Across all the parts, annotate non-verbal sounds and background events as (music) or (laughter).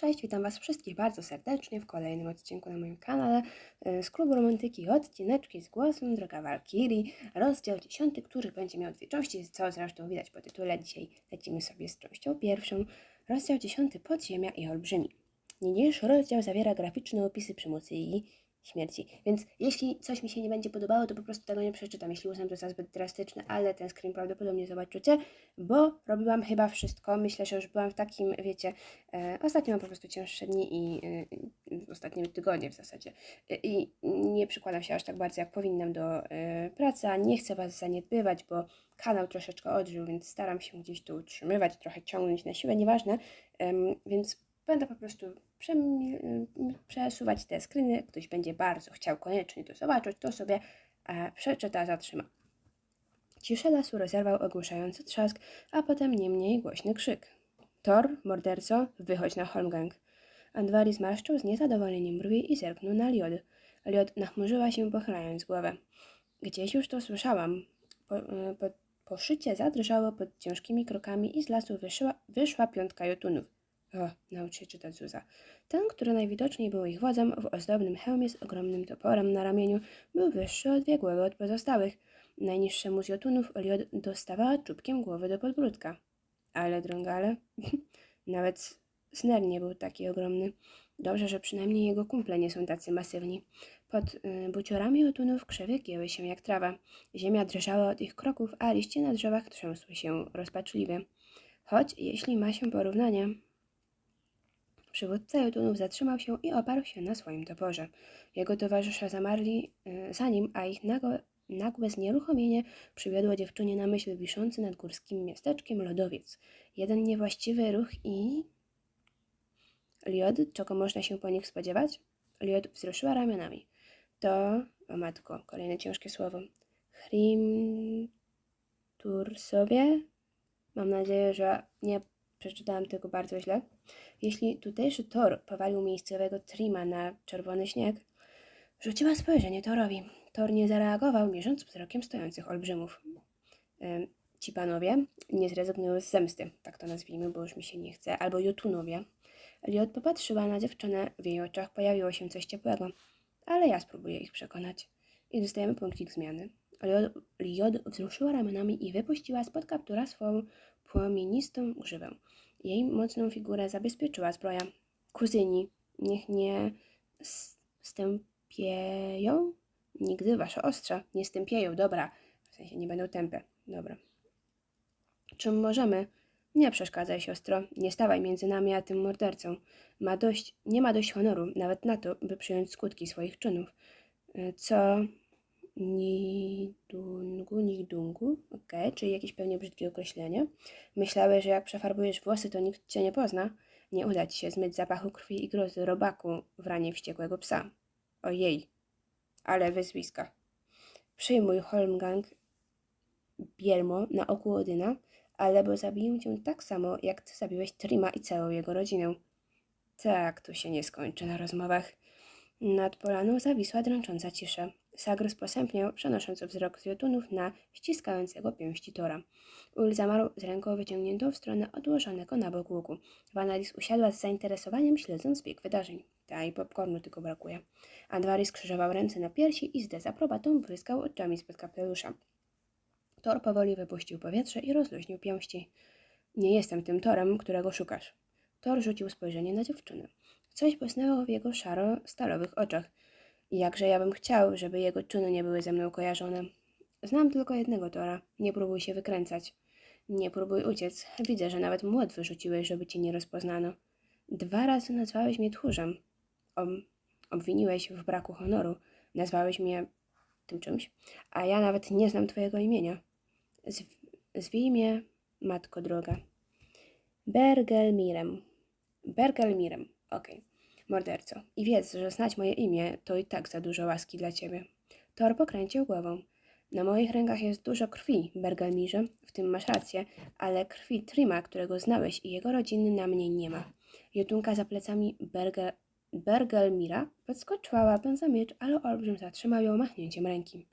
Cześć, witam Was wszystkich bardzo serdecznie w kolejnym odcinku na moim kanale e, z Klubu Romantyki Odcineczki z głosem Droga Walkirii, rozdział 10, który będzie miał dwie części, co zresztą widać po tytule. Dzisiaj lecimy sobie z częścią pierwszą. Rozdział 10 Podziemia i Olbrzymi. Niniejszy rozdział zawiera graficzne opisy przemocy i śmierci. Więc jeśli coś mi się nie będzie podobało, to po prostu tego nie przeczytam, jeśli uznam to za zbyt drastyczne, ale ten screen prawdopodobnie zobaczycie, bo robiłam chyba wszystko. Myślę, że już byłam w takim, wiecie, e, ostatnio mam po prostu cięższe dni i e, ostatnie tygodnie w zasadzie. E, I nie przykładam się aż tak bardzo, jak powinnam do e, pracy, a nie chcę Was zaniedbywać, bo kanał troszeczkę odżył, więc staram się gdzieś tu utrzymywać, trochę ciągnąć na siłę, nieważne. Em, więc będę po prostu przem- przesuwać te screeny. Ktoś będzie bardzo chciał koniecznie to zobaczyć, to sobie e, przeczyta, zatrzyma. Ciszę lasu rozerwał ogłuszający trzask, a potem nie mniej głośny krzyk. Thor, morderco, wychodź na Holmgang. Andwari zmarszczył z niezadowoleniem brwi i zerknął na Liod. Liod nachmurzyła się, pochylając głowę. Gdzieś już to słyszałam. Po, e, po, poszycie zadrżało pod ciężkimi krokami i z lasu wyszła piątka jotunów. O, naucz się czytać Zuza. Ten, który najwidoczniej był ich wodzem, w ozdobnym hełmie z ogromnym toporem na ramieniu, był wyższy od biegłego od pozostałych. Najniższemu z jotunów Oliod dostawała czubkiem głowy do podbródka. Ale drągale, (laughs) nawet Sner nie był taki ogromny. Dobrze, że przynajmniej jego kumple nie są tacy masywni. Pod y, buciorami jotunów krzewy kieły się jak trawa. Ziemia drżała od ich kroków, a liście na drzewach trzęsły się rozpaczliwie. Choć, jeśli ma się porównanie, Przywódca Jotunów zatrzymał się i oparł się na swoim toporze. Jego towarzysze zamarli y, za nim, a ich nagłe, nagłe znieruchomienie przywiodło dziewczynie na myśl wiszący nad górskim miasteczkiem lodowiec. Jeden niewłaściwy ruch i... Liod, czego można się po nich spodziewać? Liod wzruszyła ramionami. To, o matko, kolejne ciężkie słowo. Hrimtursowie? Mam nadzieję, że nie przeczytałam tego bardzo źle. Jeśli tutejszy Thor powalił miejscowego Trima na czerwony śnieg, rzuciła spojrzenie Thorowi. Thor nie zareagował, mierząc wzrokiem stojących olbrzymów. Ym, ci panowie nie zrezygnują z zemsty, tak to nazwijmy, bo już mi się nie chce, albo Jotunowie. Liot popatrzyła na dziewczynę, w jej oczach pojawiło się coś ciepłego, ale ja spróbuję ich przekonać. I dostajemy punkcik zmiany. Liot wzruszyła ramionami i wypuściła spod kaptura swą płomienistą grzywę. Jej mocną figurę zabezpieczyła zbroja. Kuzyni, niech nie stępieją nigdy wasze ostrza. Nie stępieją, dobra. W sensie nie będą tępe. Dobra. Czym możemy? Nie przeszkadzaj, siostro. Nie stawaj między nami a tym mordercą. Ma dość, nie ma dość honoru, nawet na to, by przyjąć skutki swoich czynów. Y, Co Nidungu, nigdungu, okay, czyli jakieś pewnie brzydkie określenie. Myślałeś, że jak przefarbujesz włosy, to nikt cię nie pozna. Nie uda ci się zmyć zapachu krwi i grozy robaku w ranie wściekłego psa. Ojej, ale wyzwiska. Przyjmuj Holmgang Bielmo na oku Odyna, albo zabiję cię tak samo, jak ty zabiłeś Trima i całą jego rodzinę. Tak, tu się nie skończy na rozmowach. Nad polaną zawisła dręcząca cisza. Sagr posępniał, przenosząc wzrok z jotunów na ściskającego pięści Tora. Ul zamarł z ręką wyciągniętą w stronę odłożonego na bok łuku. Vanalis usiadła z zainteresowaniem, śledząc bieg wydarzeń. Ta i popcornu tylko brakuje. Andwari skrzyżował ręce na piersi i z dezaprobatą błyskał oczami spod kapelusza. Thor powoli wypuścił powietrze i rozluźnił pięści. Nie jestem tym Torem, którego szukasz. Thor rzucił spojrzenie na dziewczynę. Coś błysnęło w jego szaro-stalowych oczach. I jakże ja bym chciał, żeby jego czyny nie były ze mną kojarzone. Znam tylko jednego Tora. Nie próbuj się wykręcać. Nie próbuj uciec. Widzę, że nawet młot wyrzuciłeś, żeby cię nie rozpoznano. Dwa razy nazwałeś mnie tchórzem. Ob obwiniłeś w braku honoru. Nazwałeś mnie tym czymś. A ja nawet nie znam twojego imienia. Zw zwij mnie, matko droga. Bergelmirem. Bergelmirem. Okej. Okay morderco, i wiedz, że znać moje imię to i tak za dużo łaski dla ciebie. Thor pokręcił głową. Na moich rękach jest dużo krwi, Bergelmirze, w tym masz rację, ale krwi Trima, którego znałeś i jego rodziny na mnie nie ma. Jotunka za plecami Bergel... Bergelmira podskoczyła łapę za miecz, ale olbrzym zatrzymał ją machnięciem ręki.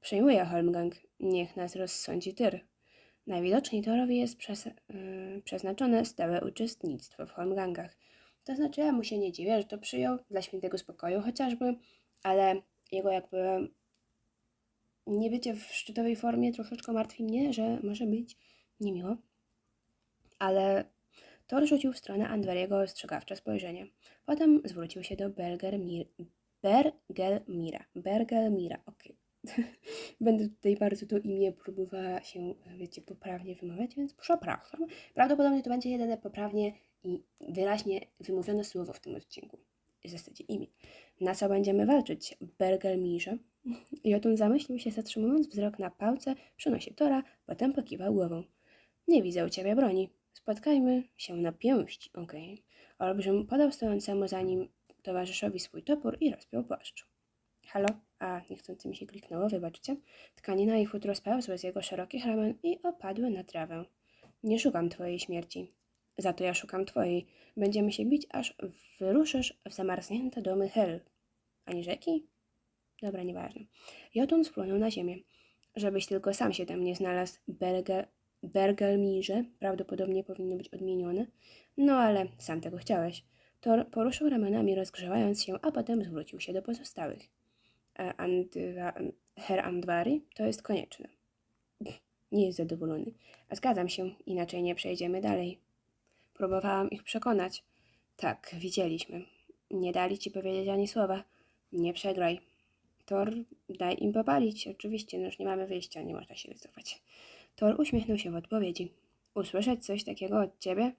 Przyjmuję Holmgang, niech nas rozsądzi Tyr. Najwidoczniej Thorowi jest przes... yy, przeznaczone stałe uczestnictwo w Holmgangach. To znaczy, ja mu się nie dziwię, że to przyjął dla świętego spokoju chociażby, ale jego jakby niebycie w szczytowej formie troszeczkę martwi mnie, że może być niemiło. Ale Thor rzucił w stronę Andwariego ostrzegawcze spojrzenie. Potem zwrócił się do Bergermir, Bergelmira. Bergelmira, okej. (laughs) Będę tutaj bardzo to imię próbowała się, wiecie, poprawnie wymawiać, więc przepraszam. Prawdopodobnie to będzie jedyne poprawnie i wyraźnie wymówione słowo w tym odcinku. W zasadzie imię. Na co będziemy walczyć? Bergelmirze. (laughs) Jotun zamyślił się, zatrzymując wzrok na pałce przy nosie Tora, potem pokiwał głową. Nie widzę u ciebie broni. Spotkajmy się na pięści, okej. Olbrzym podał stojącemu za nim towarzyszowi swój topór i rozpiął płaszcz. Halo? A, niechcący mi się kliknęło, wybaczcie. Tkanina i futro spełzły z jego szerokich ramion i opadły na trawę. Nie szukam twojej śmierci. Za to ja szukam twojej. Będziemy się bić, aż wyruszysz w zamarznięte domy Hel. Ani rzeki? Dobra, nieważne. Jotun splunął na ziemię. Żebyś tylko sam się tam nie znalazł, Berge, Bergelmirze, prawdopodobnie powinno być odmienione. No ale sam tego chciałeś. Thor poruszył ramionami, rozgrzewając się, a potem zwrócił się do pozostałych. E, Herr Andwari, to jest konieczne. Nie jest zadowolony. A zgadzam się, inaczej nie przejdziemy dalej. Próbowałam ich przekonać. Tak, widzieliśmy. Nie dali ci powiedzieć ani słowa. Nie przegraj. Thor, daj im popalić. Oczywiście, no już nie mamy wyjścia, nie można się wycofać. Thor uśmiechnął się w odpowiedzi. Usłyszeć coś takiego od ciebie?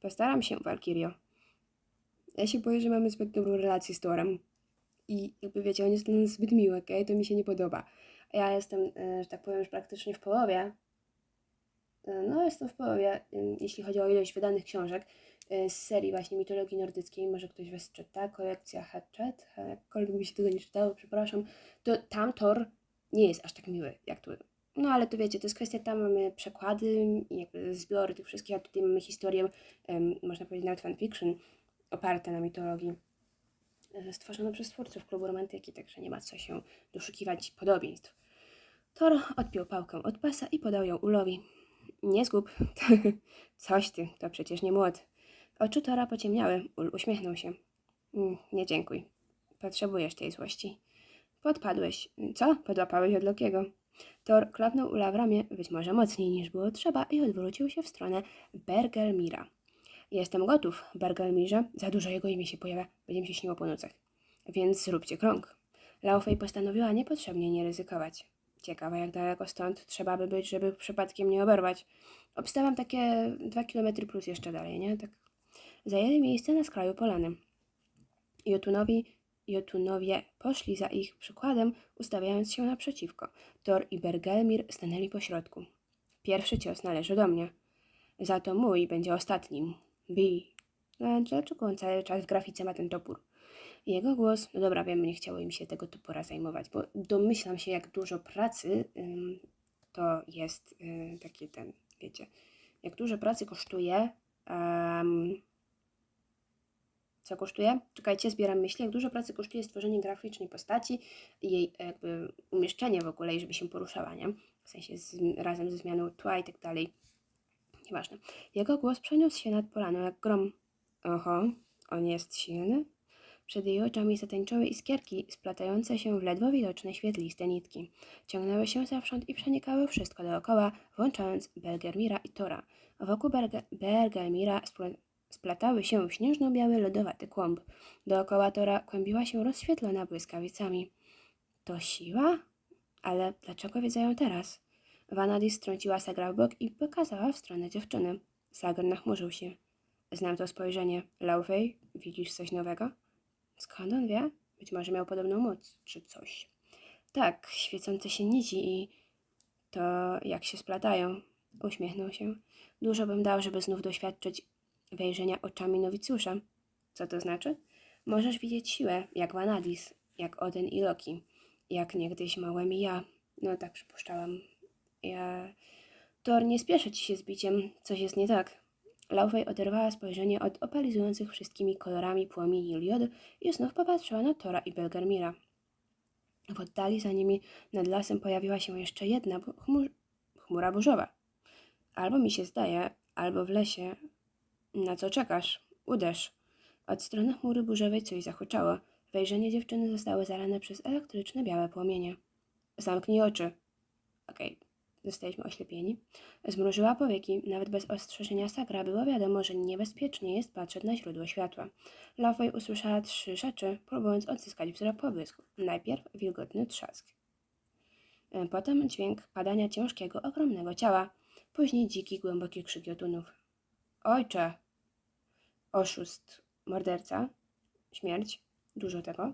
Postaram się, Valkyrio. Ja się boję, że mamy zbyt dobrą relację z Thorem. I jakby wiecie, on jest dla zbyt miły, okej? To mi się nie podoba. Ja jestem, e, że tak powiem, już praktycznie w połowie. E, No, jestem w połowie, jeśli chodzi o ilość wydanych książek e, z serii właśnie mitologii nordyckiej. Może ktoś was czyta, kolekcja Hatchet, jakkolwiek by się tego nie czytało, przepraszam. To tam Thor nie jest aż tak miły, jak tu. No, ale to wiecie, to jest kwestia, tam mamy przekłady jakby zbiory tych wszystkich, a tutaj mamy historię, można powiedzieć nawet fanfiction, oparte na mitologii e, stworzone przez twórców klubu romantyki, także nie ma co się doszukiwać podobieństw. Thor odpiął pałkę od pasa i podał ją Ulowi. Nie zgub. (laughs) Coś ty, to przecież nie młot. Oczy Tora pociemniały. Ul uśmiechnął się. "Mm, Nie dziękuj. Potrzebujesz tej złości. Podpadłeś. Co? Podłapałeś od Lokiego. Thor klapnął Ula w ramię, być może mocniej niż było trzeba, i odwrócił się w stronę Bergelmira. Jestem gotów, Bergelmirze. Za dużo jego imię się pojawia. Będzie mi się śniło po nocach. Więc zróbcie krąg. Laufey postanowiła niepotrzebnie nie ryzykować. Ciekawe, jak daleko stąd trzeba by być, żeby przypadkiem nie oberwać. Obstawiam takie dwa kilometry plus jeszcze dalej, nie? Tak. Zajęli miejsce na skraju polany. Jotunowi, Jotunowie poszli za ich przykładem, ustawiając się naprzeciwko. Thor i Bergelmir stanęli po środku. Pierwszy cios należy do mnie. Za to mój będzie ostatnim. Bi. A dlaczego on cały czas w grafice ma ten topór? Jego głos, no dobra, wiem, nie chciało im się tego topora zajmować, bo domyślam się, jak dużo pracy ym, to jest y, taki ten, wiecie, jak dużo pracy kosztuje. Co kosztuje? Czekajcie, zbieram myśli. Jak dużo pracy kosztuje stworzenie graficznej postaci jej jakby umieszczenie w ogóle, i żeby się poruszała, nie? W sensie z, razem ze zmianą tła i tak dalej. Nieważne. Jego głos przeniósł się nad polaną jak grom. Oho, on jest silny? Przed jej oczami zatańczyły iskierki splatające się w ledwo widoczne świetliste nitki. Ciągnęły się zewsząd i przenikały wszystko dookoła, włączając Belgermira i Tora. Wokół Berge splatały się śnieżno-biały lodowaty kłąb. Dookoła Tora kłębiła się rozświetlona błyskawicami. To siła? Ale dlaczego wiedzają teraz? Vanadis strąciła Sagra w bok i pokazała w stronę dziewczyny. Sagr nachmurzył się. Znam to spojrzenie. Laufey, widzisz coś nowego? Skąd on wie? Być może miał podobną moc, czy coś. Tak, świecące się nici i to jak się splatają. Uśmiechnął się. Dużo bym dał, żeby znów doświadczyć wejrzenia oczami nowicjusza. Co to znaczy? Możesz widzieć siłę, jak Vanadis, jak Oden i Loki, jak niegdyś małe mi ja. No tak przypuszczałam. Ja... Thor, nie spieszę ci się z biciem, coś jest nie tak. Laufey oderwała spojrzenie od opalizujących wszystkimi kolorami płomieni Iliody i znów popatrzyła na Tora i Belgarmira. W oddali za nimi nad lasem pojawiła się jeszcze jedna chmur, chmura burzowa. Albo mi się zdaje, albo w lesie. Na co czekasz? Uderz. Od strony chmury burzowej coś zahuczało. Wejrzenie dziewczyny zostało zarane przez elektryczne białe płomienie. Zamknij oczy. Okej, zostaliśmy oślepieni. Zmrużyła powieki. Nawet bez ostrzeżenia sakra było wiadomo, że niebezpiecznie jest patrzeć na źródło światła. Lovey usłyszała trzy rzeczy, próbując odzyskać wzrok pobłysku. Najpierw wilgotny trzask. E, Potem dźwięk padania ciężkiego, ogromnego ciała. Później dziki, głęboki krzyk jotunów. Ojcze! Oszust, morderca, śmierć, dużo tego.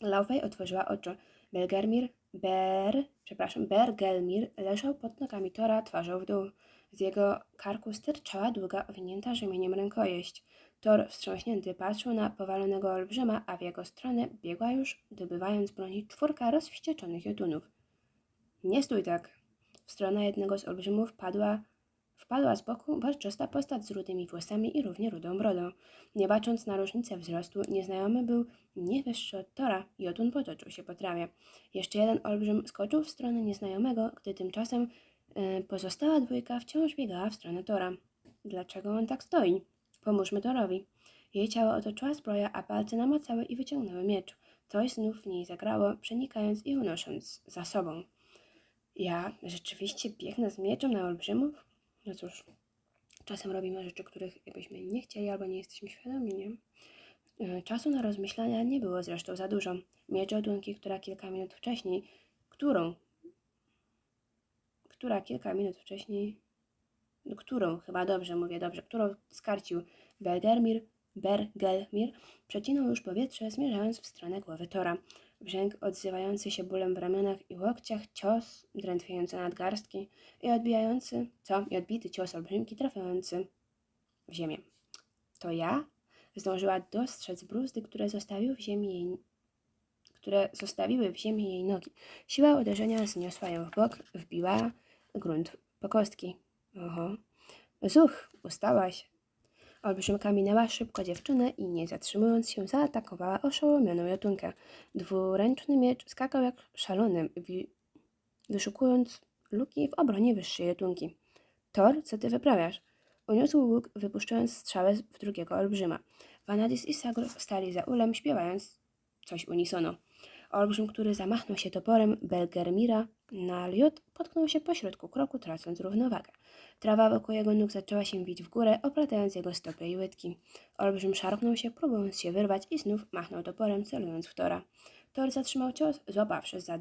Laufey otworzyła oczy. Belgermir, Ber, przepraszam, Bergelmir leżał pod nogami Tora twarzą w dół. Z jego karku styrczała długa, owinięta rzemieniem rękojeść. Thor wstrząśnięty patrzył na powalonego olbrzyma, a w jego stronę biegła już, dobywając broni, czwórka rozwścieczonych jotunów. Nie stój tak! W stronę jednego z olbrzymów padła, wpadła z boku barczysta postać z rudymi włosami i równie rudą brodą. Nie bacząc na różnicę wzrostu, nieznajomy był nie wyższy od Tora. Jotun potoczył się po trawie. Jeszcze jeden olbrzym skoczył w stronę nieznajomego, gdy tymczasem e, pozostała dwójka wciąż biegała w stronę Tora. Dlaczego on tak stoi? Pomóżmy Torowi. Jej ciało otoczyła zbroja, a palce namacały i wyciągnęły miecz. Coś znów w niej zagrało, przenikając i unosząc za sobą. Ja rzeczywiście biegnę z mieczem na olbrzymów? No cóż, czasem robimy rzeczy, których jakbyśmy nie chcieli albo nie jesteśmy świadomi, nie? E, Czasu na rozmyślania nie było zresztą za dużo. Miecz odłunki, która kilka minut wcześniej, którą, która kilka minut wcześniej, no, którą, chyba dobrze mówię, dobrze, którą skarcił Belgermir, Bergelmir, przecinał już powietrze, zmierzając w stronę głowy Tora. Brzęk odzywający się bólem w ramionach i łokciach, cios drętwiejący nadgarstki i odbijający, co? I odbity cios olbrzymki trafiający w ziemię. To ja? Zdążyła dostrzec bruzdy, które zostawił w ziemi jej które zostawiły w ziemi jej nogi. Siła uderzenia zniosła ją w bok, wbiła grunt po kostki. Oho. Zuch, ustałaś. Olbrzymka minęła szybko dziewczynę i nie zatrzymując się zaatakowała oszołomioną jotunkę. Dwuręczny miecz skakał jak szalony, wyszukując luki w obronie wyższej jotunki. Thor, co ty wyprawiasz? Uniósł łuk, wypuszczając strzałę w drugiego olbrzyma. Vanadis i Sagr stali za ulem, śpiewając coś unisono. Olbrzym, który zamachnął się toporem Belgermira na liot, potknął się pośrodku kroku, tracąc równowagę. Trawa wokół jego nóg zaczęła się wić w górę, oplatając jego stopy i łydki. Olbrzym szarpnął się, próbując się wyrwać i znów machnął toporem, celując w Tora. Thor zatrzymał cios, złapawszy za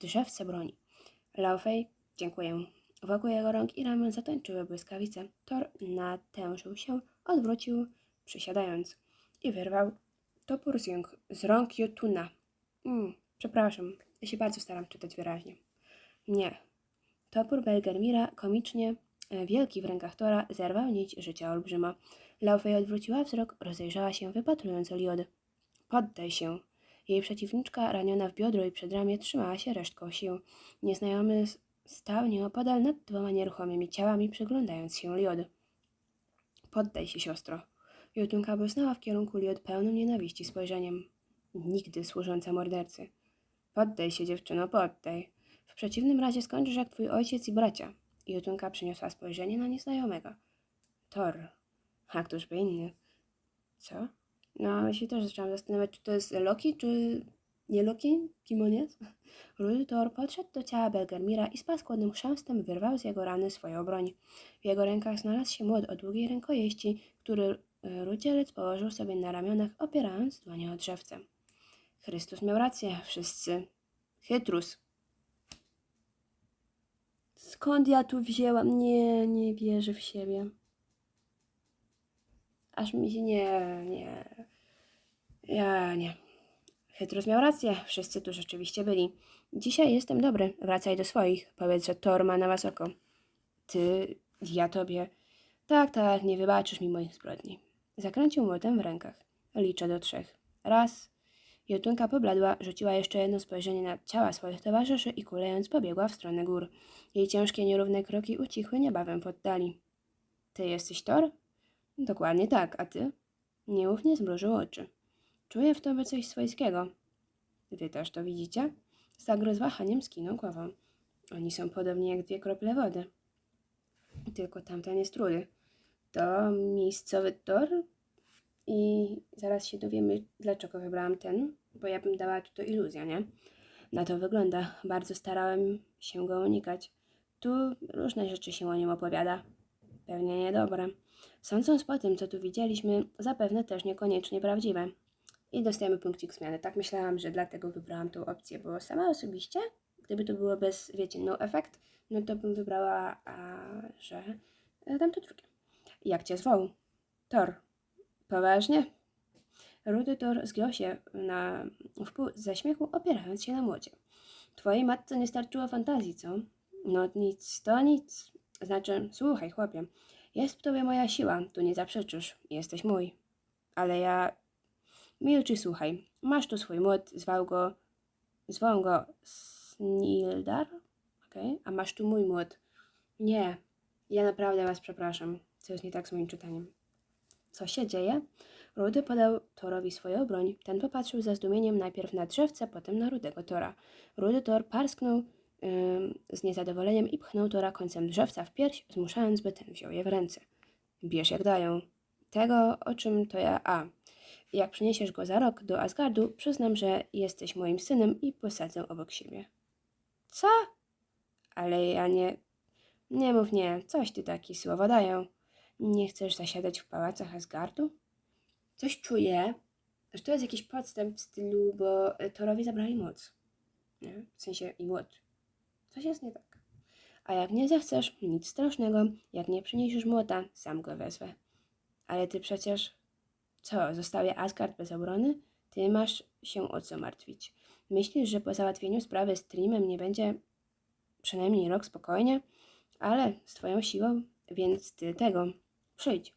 drzewce broni. Laufey, dziękuję. Wokół jego rąk i ramion zatańczyły błyskawice. Thor natężył się, odwrócił, przysiadając i wyrwał topór z, z rąk Jotuna. Mm, przepraszam, ja się bardzo staram czytać wyraźnie. Nie. Topór Belgermira, komicznie e, wielki w rękach Tora, zerwał nić życia olbrzyma. Laufey odwróciła wzrok, rozejrzała się, wypatrując Eliod. Poddaj się. Jej przeciwniczka, raniona w biodro i przedramię, trzymała się resztką sił. Nieznajomy stał nieopodal nad dwoma nieruchomymi ciałami, przyglądając się Liod. Poddaj się, siostro. Jotunka błysnęła w kierunku Liod pełnym nienawiści spojrzeniem. Nigdy służąca mordercy. Poddaj się, dziewczyno, poddaj. W przeciwnym razie skończysz jak twój ojciec i bracia. Jotunka przyniosła spojrzenie na nieznajomego. Thor. A któż by inny? Co? No, ja się też zaczęłam zastanawiać, czy to jest Loki, czy nie Loki? Kim on jest? (laughs) Podszedł do ciała Belgermira i z paskudnym chrzęstem wyrwał z jego rany swoją broń. W jego rękach znalazł się młot o długiej rękojeści, który e, rudzielec położył sobie na ramionach, opierając dłonie o drzewce. Chrystus miał rację, wszyscy. Chytrus. Skąd ja tu wzięłam? Nie, nie wierzę w siebie. Aż mi się nie, nie. Ja nie. Chytrus miał rację, wszyscy tu rzeczywiście byli. Dzisiaj jestem dobry, wracaj do swoich. Powiedz, że Thor ma na was oko. Ty, ja tobie. Tak, tak, nie wybaczysz mi moich zbrodni. Zakręcił młotem w rękach. Liczę do trzech. Raz. Jotunka pobladła, rzuciła jeszcze jedno spojrzenie na ciała swoich towarzyszy i kulejąc pobiegła w stronę gór. Jej ciężkie, nierówne kroki ucichły niebawem w oddali. Ty jesteś Thor? Dokładnie tak, a ty? Nieufnie zmrużył oczy. Czuję w tobie coś swojskiego. Wy też to widzicie? Zagro z wahaniem skinął głową. Oni są podobni jak dwie krople wody. Tylko tamten jest trudy. To miejscowy Thor? I zaraz się dowiemy, dlaczego wybrałam ten, bo ja bym dała tu to iluzja, nie? Na to wygląda. Bardzo starałem się go unikać. Tu różne rzeczy się o nim opowiada. Pewnie niedobre. Sądząc po tym, co tu widzieliśmy, zapewne też niekoniecznie prawdziwe. I dostajemy punkcik zmiany. Tak myślałam, że dlatego wybrałam tą opcję, bo sama osobiście, gdyby to było bez, wiecie, no efekt, no to bym wybrała, a, że e, tamto drugie. Jak cię zwoł? Thor. Poważnie? Rudy Thor zgiął się na wpół ze śmiechu, opierając się na młocie. Twojej matce nie starczyło fantazji, co? No nic, to nic. Znaczy, słuchaj, chłopie, jest w tobie moja siła, tu nie zaprzeczysz, jesteś mój. Ale ja... Milcz i słuchaj, masz tu swój młot, zwał go... Zwał go Snildar? Okej, a masz tu mój młot. Nie, ja naprawdę was przepraszam, co jest nie tak z moim czytaniem. Co się dzieje? Rudy podał Torowi swoją broń. Ten popatrzył ze zdumieniem najpierw na drzewce, potem na rudego Tora. Rudy Tor parsknął ym, z niezadowoleniem i pchnął Tora końcem drzewca w pierś, zmuszając, by ten wziął je w ręce. Bierz jak dają. Tego, o czym to ja... A, jak przyniesiesz go za rok do Asgardu, przyznam, że jesteś moim synem i posadzę obok siebie. Co? Ale ja nie... Nie mów nie, coś ty taki słowo dają. Nie chcesz zasiadać w pałacach Asgardu? Coś czuję, że to jest jakiś podstęp w stylu, bo e, Torowi zabrali moc. Nie? W sensie i młot. Coś jest nie tak. A jak nie zechcesz, nic strasznego. Jak nie przyniesiesz młota, sam go wezwę. Ale ty przecież... Co, zostawię Asgard bez obrony? Ty masz się o co martwić. Myślisz, że po załatwieniu sprawy z nie będzie przynajmniej rok spokojnie? Ale z twoją siłą, więc ty tego. Przyjdź.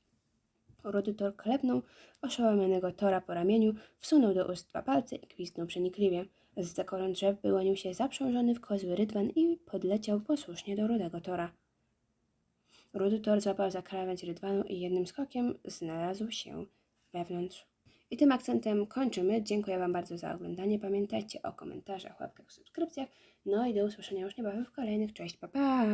Rudy Thor klepnął oszałamionego Tora po ramieniu, wsunął do ust dwa palce i gwizdnął przenikliwie. Z zakoron drzew wyłonił się zaprzężony w kozły rydwan i podleciał posłusznie do rudego Tora. Rudy Thor złapał za krawędź rydwanu i jednym skokiem znalazł się wewnątrz. I tym akcentem kończymy. Dziękuję Wam bardzo za oglądanie. Pamiętajcie o komentarzach, łapkach, subskrypcjach. No i do usłyszenia już niebawem w kolejnych. Cześć, pa pa!